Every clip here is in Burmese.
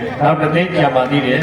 တယ်နောက်တစ်သိန်းပြန်ပါသေးတယ်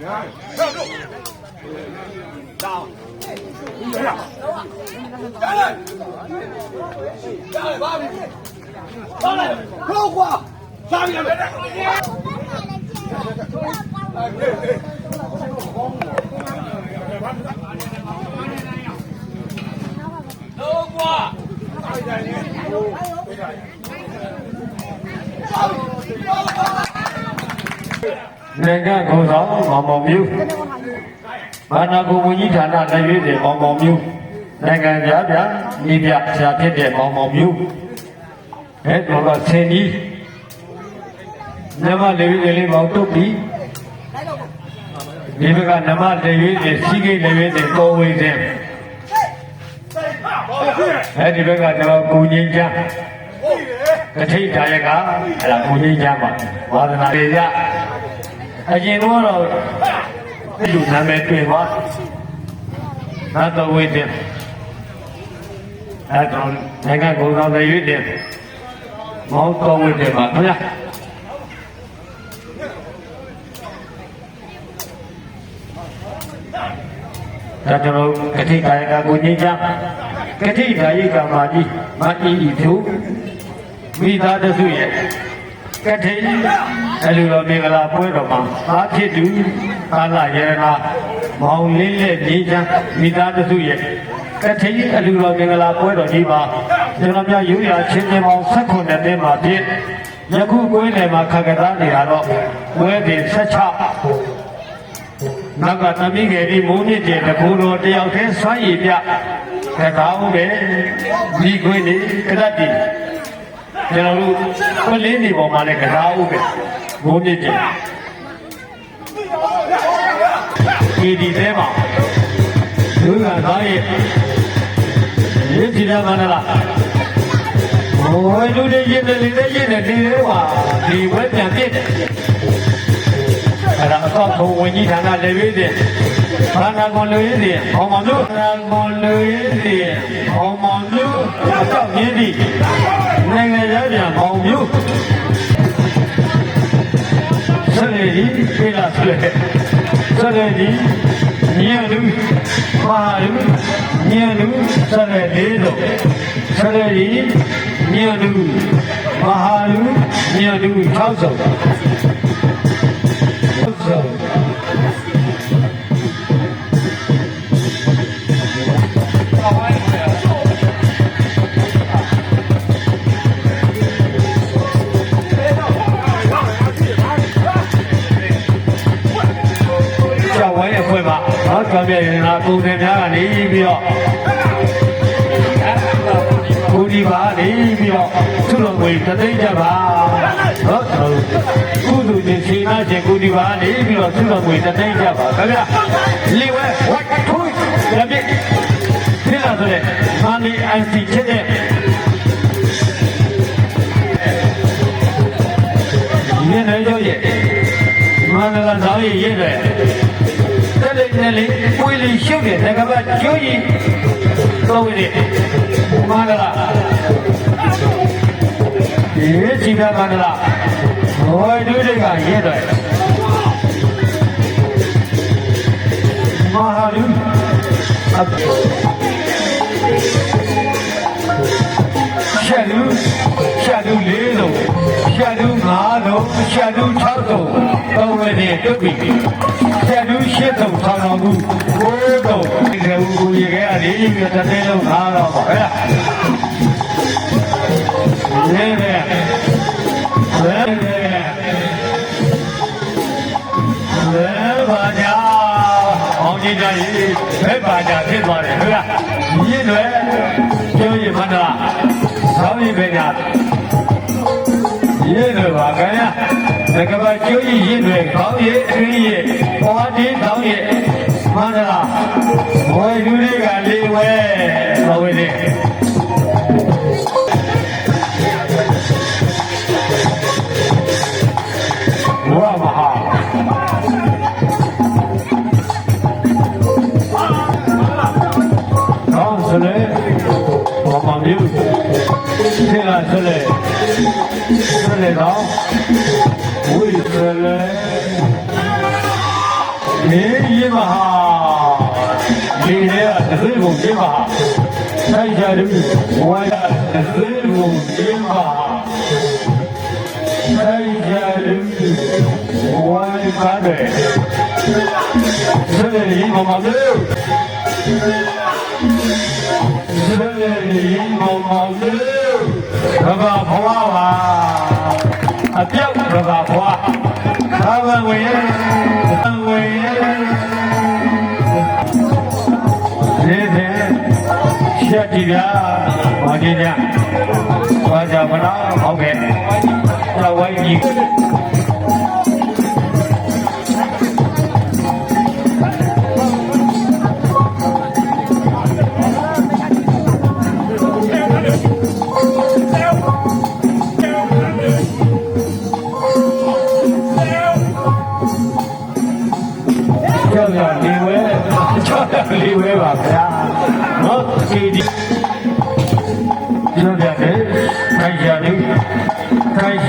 站住！到，哎呀！上来！上来！八米！上来！路过，三米！路过，三米！路过，三米！ နိုင်ငံကုန်ဆောင်မောင်မောင်မျိုးဘာနာကိုဝန်ကြီးဌာနလက်ရွေးတဲ့မောင်မောင်မျိုးနိုင်ငံသားပြဤပြဆရာဖြစ်တဲ့မောင်မောင်မျိုးအဲတော့ကဆင်းကြီးနမလေးလေးလေးမောင်တုတ်ပြီးဒီဘက်ကနမလေးရွေးတဲ့စီးကိတ်လေးရွေးတဲ့ကိုဝေးတဲ့အဲဒီဘက်ကတော့ကိုငင်းချမ်းကထိတ်ဒါရကအဲ့ဒါကိုငင်းချမ်းပါဝါဒနာတွေရ အရင်တော့တော့လူနာမည်တွေ့ပါသာတော်ဝိတ္တအဲတော့နိုင်ငံကုန်ဆောင်တဲ့ရွေးတယ်မောင်းတော်ဝိတ္တပါခင်ဗျာဒါကျွန်တော်ကတိကာယကကိုငိမ့်ချကတိဓာယိကမာကြီးမအီဤသူမိသားတစုရဲ့ ကထိန်အလူတော်မင်္ဂလာပွဲတော်မှာသာဖြစ်သူကာလရတနာမောင်လေးလက်ကြီးချမ်းမိသားစုရဲ့ကထိန်အလူတော်မင်္ဂလာပွဲတော်ကြီးမှာကျွန်တော်များရိုးရာချင်းချင်းပေါင်း16နှစ်မှာဖြစ်ယခုကွင်းနယ်မှာခက်ကစားနေတာတော့ဝဲတင်16နောက်ကသမီးငယ်ဒီမိုးမြင့်ကျတကူတော်တယောက်တည်းဆွမ်းရည်ပြကကောင်းပဲဒီခွင်းနေကရတ်တီ ကျွန်တော်တို့ကွက်လေးနေပေါ်မှာလည်းကစားဦးပဲဘိုးမြင့်ကျင်ဒီဒီထဲမှာလူကသားရဲ့ရည်ကြည်တဲ့မန္တလာဘိုးလူတွေရင်တွေလေးတွေရင်တွေဒီလေးပါဒီဝက်ပြန်ပြစ်တယ်အဲ့ဒါအတော့ဘုံဝင်ကြီးဌာနလည်းပြီးတယ်ဘာနာကွန်လူရေးတယ်ဟောင်မောင်မျိုးဘာနာကွန်လူရေးတယ်ဟောင်မောင်မျိုးအတော့မြင်းဒီ နိုင်ငံရပြန်မောင်မျိုးဆက်လေဒီပြေးလာဆွဲဆက်လေဒီညံလူမာလူညံလူဆက်လေလေးတော့ဆက်လေဒီညံလူမဟာလူညံလူ6ဆုံး6 ပုံစံများကနေပြီးတော့ကိုဒီပါနေပြီးတော့သူ့တော်ဝင်တသိမ့်ကြပါဟောကုသူချင်းချိန်နာချင်းကိုဒီပါနေပြီးတော့သူ့တော်ဝင်တသိမ့်ကြပါခင်ဗျလေဝဲဝတ်ထွေးရပြီဒီလာဆိုတဲ့မန္တလေး IC ချက်တဲ့ဒီနေ့တော့ရဲ့မန္တလာသားရဲ့ရဲ့တဲ့တ က်တဲ့နဲ့လေးပွေးလေးရှုပ်တဲ့ငကပတ်ကျွကြီးတော့ဝင်တယ်မန္တလာဒီချီကမန္တလာဟိုဒုတွေကရဲ့တဲ့မဟာလူအပ်ရှက်လူ ရှက်လူလေးလုံးရှက်လူငါးလုံးရှက်လူ၆လုံးတော့ဝယ်နေတုတ်ပြီရှက်လူရှစ်ကိုတော့ဒီကဦးကိုရေခဲအလေးကြီးပြတဲ့တဲ့လုံးထားတော့ပါဟဲ့ရဲရဲရဲရဲဘာညာအောင်ကြည့်ကြရေးဘယ်ဘာညာဖြစ်သွားတယ်ဟုတ်လားရင်းတွေပြောရင်မန္တလာသောင်း ရင်ပဲညာရင်းတွေပါခင်ဗျာတကဘာကျိုးကြီးရင်းတွေခေါင်းရည်အတွင်းရည်ပေါ်တင်းခေါင်းရည်မန္တလာဝေလူတွေကလေးဝဲတော်ဝေလေးဝါမဟာကောင်းစလေဘာမှမ ပြုသင်လာစလေစလေတော့ဝိစလေနေရမဟာဒီလေအသေးကိုပြပါဆိုင်ကြတယ်ဝါရအသေးကိုပြပါဆိုင်ကြတယ်ဝါရပါတယ်စလေဒီမမလို့စလေဒီမမလို့ ဘာဘာဘွားပါအပြောက်ဘာဘာဘွားဘာဘာဝေးဝေးဒီတဲ့ရှက်ကြည့်ဗျာဘာကြည့်ကြဘာကြမလားဟုတ်ကဲ့ကျော်ဝိုင်းကြီးကျော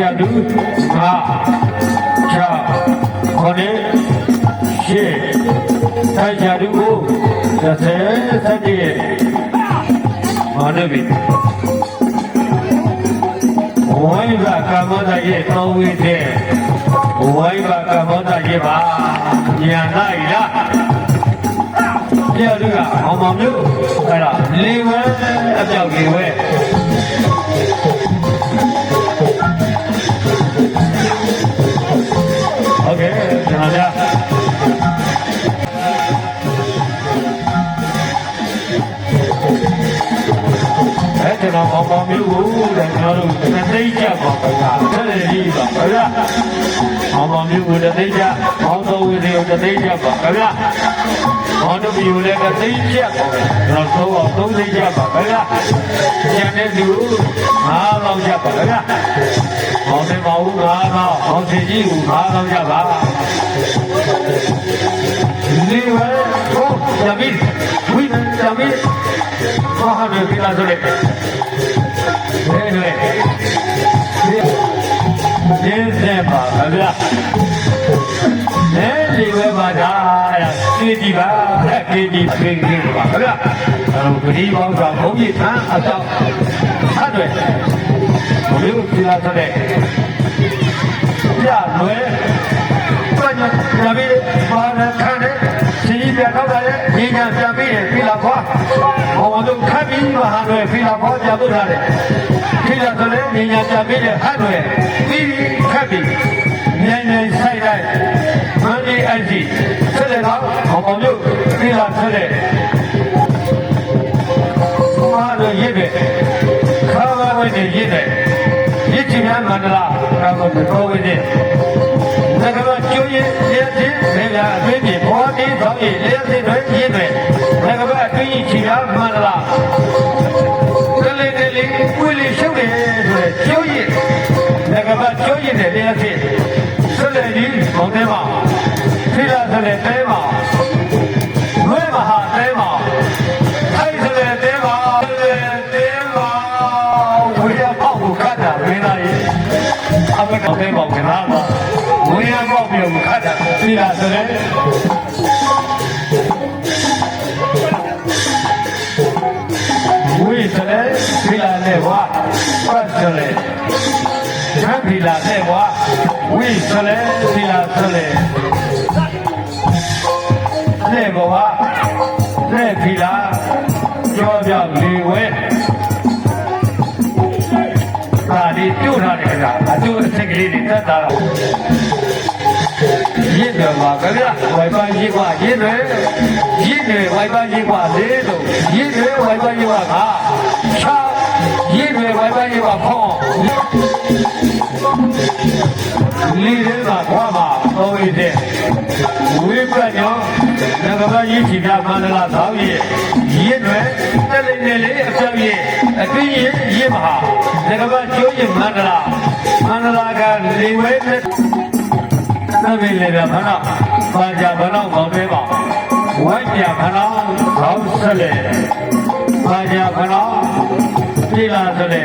ရလူဟာချာခေါ်နေရှေ့ခိုင်ရလူကို30စက်တည်းမာနဘီဝိုင်းကကမ္မဒရဲ့တောင်းဝေးတဲ့ဝိုင်းကကမ္မဒရဲ့ပါညာလိုက်လားပြောလူကအောင်မောင်မျိုးအဲ့ဒါလေဝဲအပြောက်လေဝဲ โကျွန်တော်အောင်မောင်မျိုးကိုတဲ့ကျွန်တော်တို့တသိကြပါဗျာဆက်လေကြီးပါဗျာအောင်မောင်မျိုးကိုတသိကြအောင်တော်ဝီတွေကိုတသိကြပါဗျာအောင်တို့မျိုးလည်းတသိကြပါကျွန်တော်သုံးအောင်သုံးသိကြပါဗျာကျန်တဲ့လူငါးပေါင်းကြပါဗျာအောင်တယ်မဟုတ်ငါးပေါင်းအောင်စီကြီးကိုငါးပေါင်းကြပါဒီဝဲကို ယမီဝိယမီဘာဟာနေပြီလားဆိုလေဟဲ့ဟဲ့ဒီစေပါဗျာအဲဒီဝဲပါဒါစီတီပါကေဒီဖေးကြီးပါဗျာအဲတော့ဒီပေါင်းကဘုံကြီးထမ်းအတော့ဆက်တွေဘုရားပြလာတဲ့ပြလွယ်ပညာရပြီပါရခန့်တဲ့စီပြ တော့တယ်ညီညာပြန်ပြီးပြီလာခွာဟောတို့ခတ်ပြီးမဟာတွေပြီလာခွာပြန်ပို့ထားတယ်ပြီလာဆိုလေညီညာပြန်ပြီးဟတ်တွေပြီးပြီးခတ်ပြီးမြန်မြန်ဆိုင်လိုက်မန္ဒီအကြီးဆက်လက်တော့ဟောတို့ပြီလာဆက်လက်မာတို့ရစ်တယ်ခါပါဝဲနေရစ်တယ်ရစ်ချင်များမန္တလာကတော့တော်ဝဲတယ်ငါကကျိုးရင်လျက် အမတော်တဲ့ပေါက်ကနာတော့ဝင်းရပေါက်ပြီးတော့ခတ်တာပြီလားဆိုရင်ဝိစလေပြီလားလေဝါပတ်စလေချမ်းပြီလားလေဝါဝိစလေပြီလားဆိုလေလက်ဘဝလက်ဖီလာကြောပြောက်လေဝဲ ဒါဒီပြုတ်ထားတယ်ကအတူအစ်ကလေးတွေတက်တာရစ်တယ်ပါကြရဝိုင်ပါရေးကွာရစ်တယ်ရစ်တယ်ဝိုင်ပါရေးကွာလေးတော့ရစ်တယ်ဝိုင်ပါရေးကွာငါချာရစ်တယ်ဝိုင်ပါရေးကွာဖောင်းလေးလေးကခွာမှာတော်ရည်တဲ့ဝိပညောငကပရေးချီတာမန္တလာသောင်းရဲ့ရစ်တယ်တက်လေးလေးလေးအပြောင်း ရဲ့အတွင်းရဲ့ရစ်မဟာငကပကျိုးရဲ့မန္တလာမန္တလာကလေဝဲတဲ့သမီးလေးကခဏပါကြဘလောက်ကောင်းသေးပါဝိုင်းပြခဏခေါင်းဆက်လေပါကြခဏ ပြည်လာဆိုလေ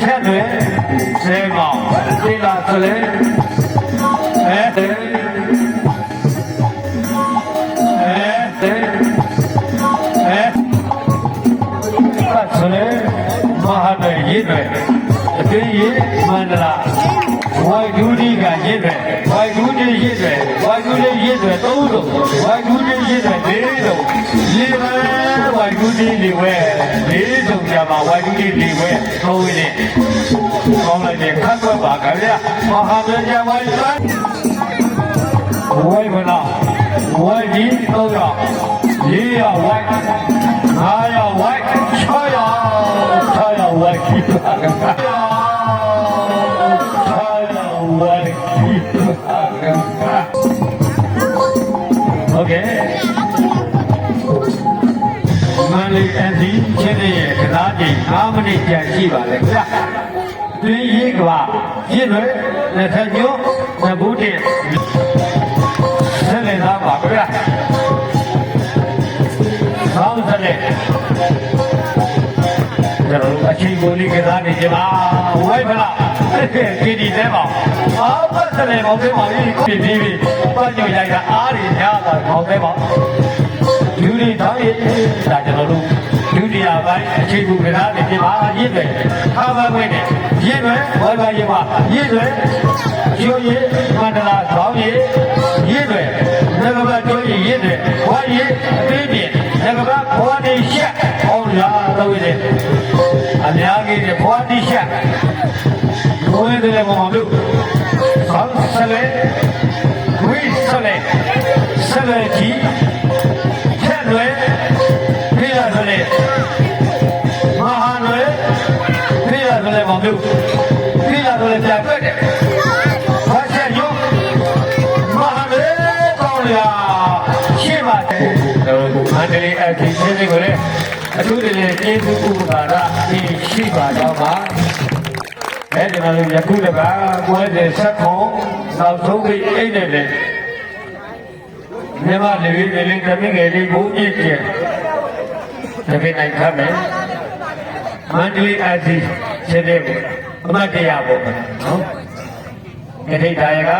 ချက်တွေဆဲမောင်ပြည်လာဆိုလေအဲတဲ့အဲတဲ့အဲပတ်ဆိုလေမဟာတွေရည်တွေအတွင်းရည်မန္တလာဝိုင်ဒူဒီကရစ်တယ်ဝိုင်ဒူဒီရစ်တယ်ဝိုင်ဒူဒီရစ်တယ်သုံးလုံးဝိုင်ဒူဒီရစ်တယ်လေးလုံးဒီပဲဝိုင်ဒူဒီလေးဝဲလေးလုံးကြ မှာဝိုင်ဒူဒီလေးဝဲသုံးနေကောင်းလိုက်တယ်ခတ်ွက်ပါကြဗျာမဟာမင်းကြဝိုင်ပန်းဝိုင်မလားဝိုင်ဒီသုံးရလေးရဝိုင်ငါးရဝိုင်ခြောက်ရခြောက်ရဝိုင်ကြီးပါက Okay. မန္တလေးအစီချင်းရဲ့ကစားချိန်5မိနစ်ကြာရှိပါလေခင်ဗျာ။တွင်းရိပ်ကပါရစ်လွယ်လက်ထညို့နဘူးတင်ဆက်လက်သားပါခင်ဗျာ။ဆောင်းဆက်လက်ကျွန်တော်တို့အချိန်ကုန်လေးကစားနေကြပါဝိုက်ဖလားကီဒီတဲပါအားပတ်စလဲမောင်သေးပါပြီပြီပြီပတ်ညိုရိုက်တာအားတွေညတာမောင်သေးပါ လူတွေတောင်းရဒါကျွန်တော်တို့ဒုတိယပိုင်းအချိန်ကုန်ကစားနေကြပါရစ်တယ်ခါပါခွင့်နဲ့ရစ်တယ်ဝိုက်ပါရပါရစ်တယ်ရိုးရည်မန္တလာခေါင်းရည်ရစ်တယ်ငကပတ်တိုးရည်ရစ်တယ်ဝိုင်းရည်အသေးပြင်ငကပတ်ဘဝနေရှက်ဟောလားတော့ရတယ်အများကြီးနဲ့ဘဝတိရှက်ဘဝတဲ့မောင်တို့ဆောင်းဆလေဝိဆလေဆလေကြီးချက် ရဆလေမောင်တို့ပြရဆလေပြတ်တယ်ဘာချက်ယုံမဟာလေကောင်းလာရှေ့ပါတယ်တော့မန္တလေးအထီးချင်းတွေကိုလည်းအထူးတည်းကျေးဇူးဥပဒါရအင်းရှိပါတော့ပါအဲ့ဒီမှာယခုတပါကွဲတဲ့ဆက်ခုံနောက်ဆုံးပြီးအိတ်နဲ့လေမြမလေးလေးလေးသမီးငယ်လေးဘုန်းကြီးကျတပည့်နိုင်ခတ်မယ်မန္တလေးအစီ ရှင်တဲ့အမတ်တရားပေါ့နော်ကတိဒါယက